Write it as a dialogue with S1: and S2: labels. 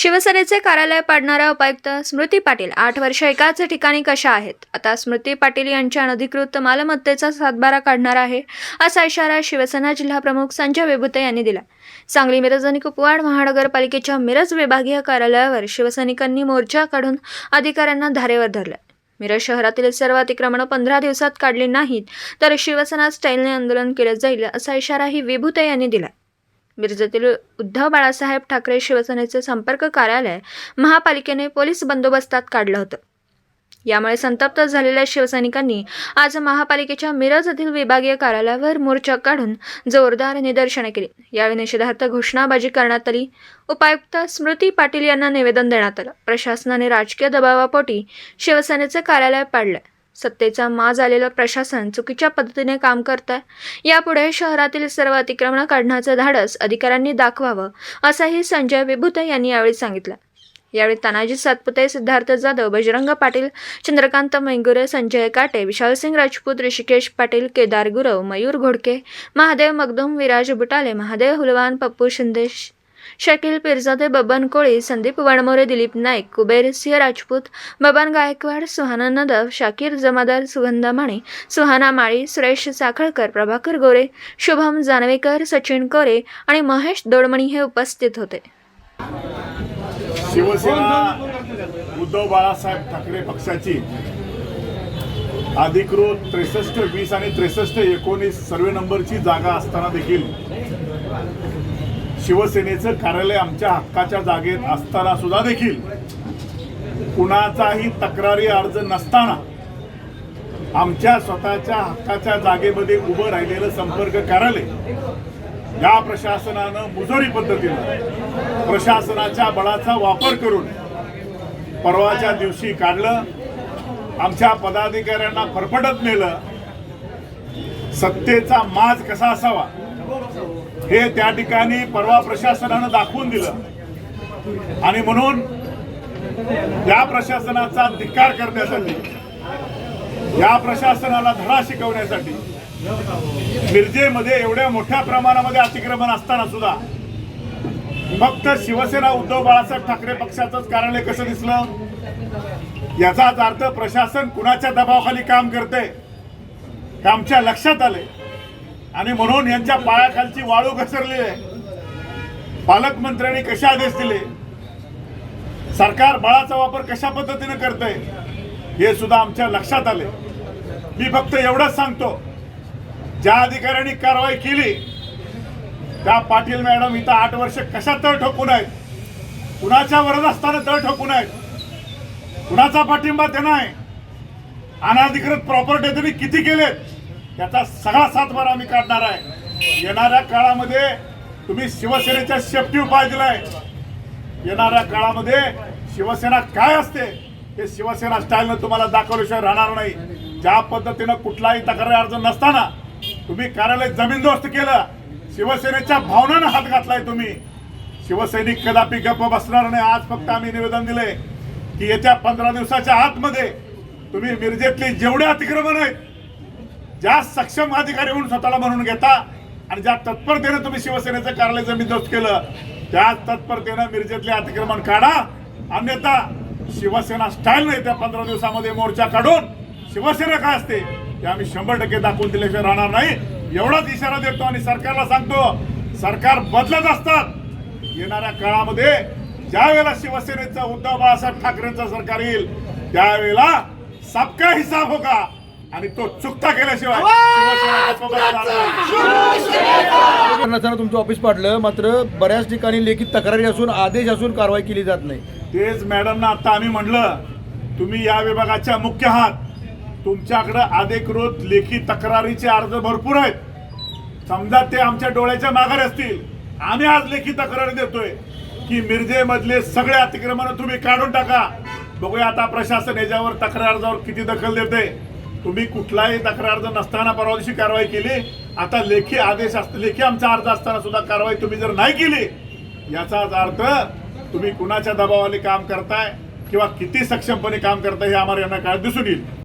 S1: शिवसेनेचे कार्यालय पाडणाऱ्या उपायुक्त स्मृती पाटील आठ वर्ष एकाच ठिकाणी कशा आहेत? आता स्मृती पाटील यांच्या अनधिकृत मालमत्तेचा सातबारा काढणार आहे असा इशारा शिवसेना जिल्हाप्रमुख संजय विभुते यांनी दिला. सांगली मिरज आणि कुपवाड महानगरपालिकेच्या मिरज विभागीय कार्यालयावर शिवसैनिकांनी मोर्चा काढून अधिकाऱ्यांना धारेवर धरलं. मिरज शहरातील सर्व अतिक्रमणं पंधरा दिवसात काढली नाहीत तर शिवसेना स्टाईलने आंदोलन केलं जाईल असा इशाराही विभुते यांनी दिला. मिरजेतील उद्धव बाळासाहेब ठाकरे शिवसेनेचे संपर्क कार्यालय महापालिकेने पोलीस बंदोबस्तात काढलं होतं. यामुळे संतप्त झालेल्या शिवसैनिकांनी आज महापालिकेच्या मिरज येथील विभागीय कार्यालयावर मोर्चा काढून जोरदार निदर्शने केली. यावेळी निषेधार्थ घोषणाबाजी करण्यात आली. उपायुक्त स्मृती पाटील यांना निवेदन देण्यात आलं. प्रशासनाने राजकीय दबावापोटी शिवसेनेचे कार्यालय पाडलं. सत्तेचा माज आलेलं प्रशासन चुकीच्या पद्धतीने काम करत आहे यापुढे शहरातील सर्व अतिक्रमणं काढण्याचं धाडस अधिकाऱ्यांनी दाखवावं असंही संजय विभूते यांनी यावेळी सांगितलं. यावेळी तानाजी सातपुते सिद्धार्थ जाधव बजरंग पाटील चंद्रकांत मैंगुरे संजय काटे विशालसिंग राजपूत ऋषिकेश पाटील केदार गुरव मयूर घोडके महादेव मगदुम विराज बुटाले महादेव हुलवान पप्पू शिंदे शकील पिरजादे बबन कोळी संदीप वणमोरे दिलीप नाईक कुबेर सिंह राजपूत बबन गायकवाड सुहाना नदव शाकीर जमादार सुगंधा माणे सुहाना माळी सुरेश साखळकर प्रभाकर गोरे शुभम जानवेकर सचिन कोरे आणि महेश दोडमणी हे उपस्थित होते.
S2: शिवसेना उद्धव बाळासाहेब ठाकरे पक्षाची अधिकृत त्रेसष्ट वीस आणि त्रेसष्ट एकोणीस सर्वे नंबरची जागा असताना देखील शिवसेनेचं कार्यालय आमच्या हक्काच्या जागेत असताना सुद्धा देखील कुणाचाही तक्रारी अर्ज नसताना आमच्या स्वतःच्या हक्काच्या जागेमध्ये उभं राहिलेलं संपर्क कार्यालय या प्रशासनानं मुजोरी पद्धतीनं प्रशासनाच्या बळाचा वापर करून परवाच्या दिवशी काढलं आमच्या पदाधिकाऱ्यांना फरफटत नेलं. सत्तेचा माज कसा असावा? हे त्या ठिकाणी परवा प्रशासनानं दाखवून दिलं. आणि म्हणून या प्रशासनाचा धिक्कार करण्यासाठी या प्रशासनाला धडा शिकवण्यासाठी मिरजेमध्ये एवढ्या मोठ्या प्रमाणामध्ये अतिक्रमण असताना सुद्धा फक्त शिवसेना उद्धव बाळासाहेब ठाकरे पक्षाचंच कार्यालय कसं दिसलं? याचाच अर्थ प्रशासन कुणाच्या दबावाखाली काम करते हे आमच्या लक्षात आले आणि म्हणून यांच्या पायाखालची वाळू घसरली. आहे पालकमंत्र्यांनी कसे आदेश दिले? सरकार बळाचा वापर कशा पद्धतीने करतंय? हे सुद्धा आमच्या लक्षात आले. मी फक्त एवढंच सांगतो. ज्या अधिकाऱ्यांनी कारवाई केली त्या पाटील मॅडम इथं आठ वर्ष कशा तळ ठोकून आहेत? कुणाच्या वरद असताना तळ ठोकून आहेत? कुणाचा पाठिंबा त्यांना आहे? अनाधिकृत प्रॉपर्टी त्यांनी किती केलेत? याचा सगळा सातभार आम्ही काढणार आहे. येणाऱ्या काळामध्ये तुम्ही शिवसेनेच्या सेफ्टी उपाय दिलाय. येणाऱ्या काळामध्ये शिवसेना काय असते हे शिवसेना स्टाईलनं तुम्हाला दाखवल्याशिवाय राहणार नाही. ज्या पद्धतीनं कुठलाही तक्रार अर्ज नसताना तुम्ही कार्यालय जमीनदोस्त केलं शिवसेनेच्या भावनानं हात घातलाय तुम्ही. शिवसैनिक कदापि गप्प बसणार नाही. आज फक्त आम्ही निवेदन दिले की येत्या पंधरा दिवसाच्या आतमध्ये तुम्ही मिरजेतली जेवढे अतिक्रमण आहेत ज्या सक्षम अधिकारी म्हणून स्वतःला म्हणून घेता आणि ज्या तत्परतेनं तुम्ही शिवसेनेचं कार्यालय जमीनदोस्त केलं त्या तत्परतेनं मिरजेतले अतिक्रमण काढा. अन्यथा शिवसेना स्टाईल नाही त्या पंधरा दिवसामध्ये मोर्चा काढून. शिवसेना काय असते? ते आम्ही शंभर टक्के दाखवून दिल्याशिवाय राहणार नाही. एवढाच इशारा देतो आणि सरकारला सांगतो सरकार बदलत असतात. येणाऱ्या काळामध्ये ज्या वेळेला शिवसेनेचं उद्धव बाळासाहेब ठाकरेंचं सरकार येईल त्यावेळेला सबका हिसाब होगा. आणि तो चुकता केल्याशिवाय
S3: तुमचं ऑफिस पाडलं मात्र बऱ्याच ठिकाणी लेखी तक्रारी असून आदेश असून कारवाई केली जात नाही.
S2: तेच मॅडमना आता आम्ही म्हणलं तुम्ही या विभागाच्या मुख्य आहात. तुमच्याकडे अधिकृत लेखी तक्रारीचे अर्ज भरपूर आहेत. समजा ते आमच्या डोळ्याच्या माघारी असतील. आम्ही आज लेखी तक्रारी देतोय की मिरजेमधले सगळे अतिक्रमण तुम्ही काढून टाका. बघूया आता प्रशासन याच्यावर तक्रार अर्जावर किती दखल देते तुम्ही कुठलाही तक्रार अर्ज नसताना परवा दिवशी कारवाई केली आता लेखी आदेश असत लेखी आमचा अर्ज असताना सुद्धा कारवाई तुम्ही जर नाही केली याचाच अर्थ तुम्ही कुणाच्या दबावाने काम करताय किंवा किती सक्षमपणे काम करताय हे आम्हाला यांना काळ दिसून येईल.